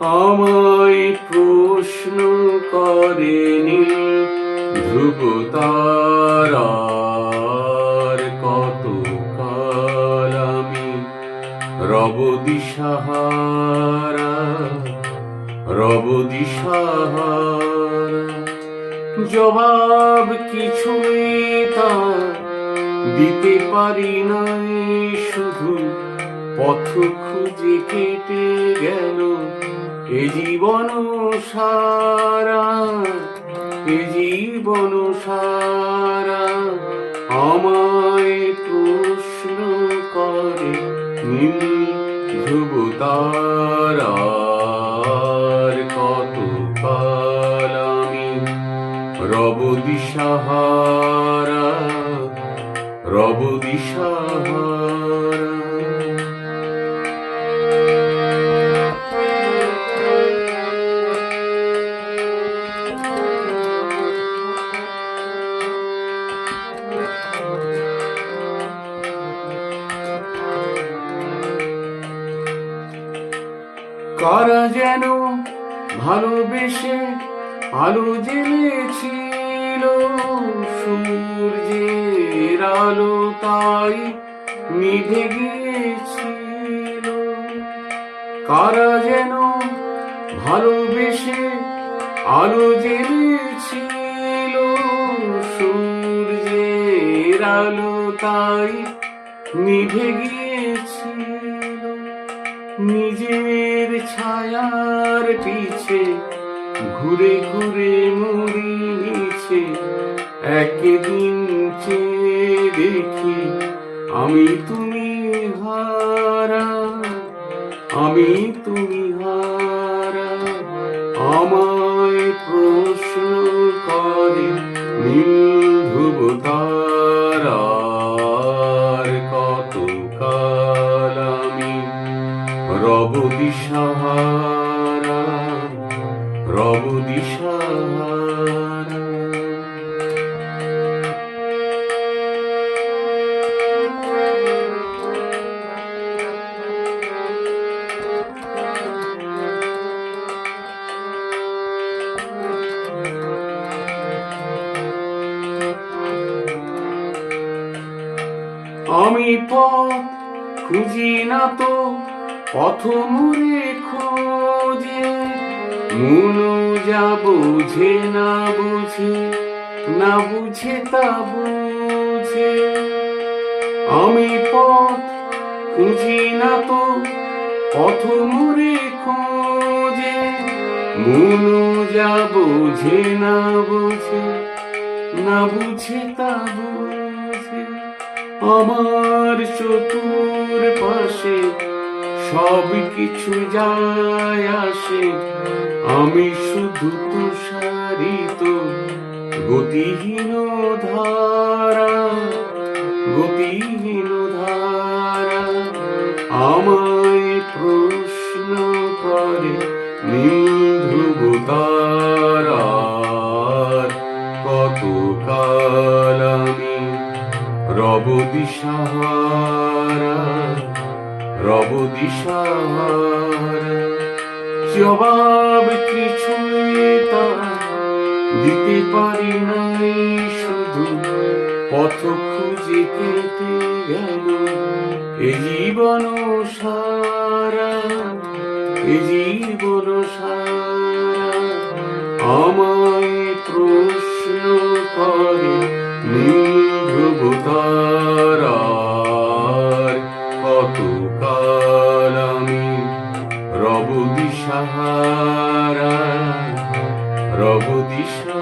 আমায় প্রশ্ন করেনি ধ্রুব তারার কত কাল আমি? রব দিশাহারা রব দিশাহারা। জবাব কিছুই তার দিতে পারি নাই, শুধু পথ খুঁজে কেটে গেল। এ জীবন সারা, এ জীবন সারা আমায় প্রশ্ন করে ধ্রুব কত কাল আমি রব দিশাহারা রব দিশাহারা। কারা যেন ভালোবেসে আলো জেলেছিল সূর্যের আলো তাই নিভে গিয়েছিল। কারা যেন ভালোবেসে আলো জেলেছিল সূর্যের আলো তাই নিভে গিয়েছিল নিজের ছায়ার পিছে ঘুরে ঘুরে মরিছে। একদিন চেয়ে দেখি আমি তুমি হারা, আমি তুমি হারা। আমায় প্রশ্ন করে, নীল ধ্রুব তারার কত রব দিশাহারা রব দিশাহারা। আমি পথ খুঁজি না তো পথ মুড়ে খোঁজে, মনু যা বুঝে না বুঝে না বুঝে তা বুঝে। আমি পথ খুঁজি না তো, পথ মুড়ে খোঁজে, মনু যা বুঝে না বুঝে না বুঝে তা বুঝে। আমার চতুর পাশে সব কিছু যায় আসে। আমি শুধু তুষারিত গতিহীন ধারা গতিহীন ধারা। আমায় প্রশ্ন করে নীল কত কাল আমি রব দিশাহারা রব দিশাহারা। জবাব কিছুই তা দিতে পারি নাই, শুধু পথ খুঁজে কেটে গেল। এ জীবন সারা, এ জীবন সারা। আমায় দিশাহারা রব দিশা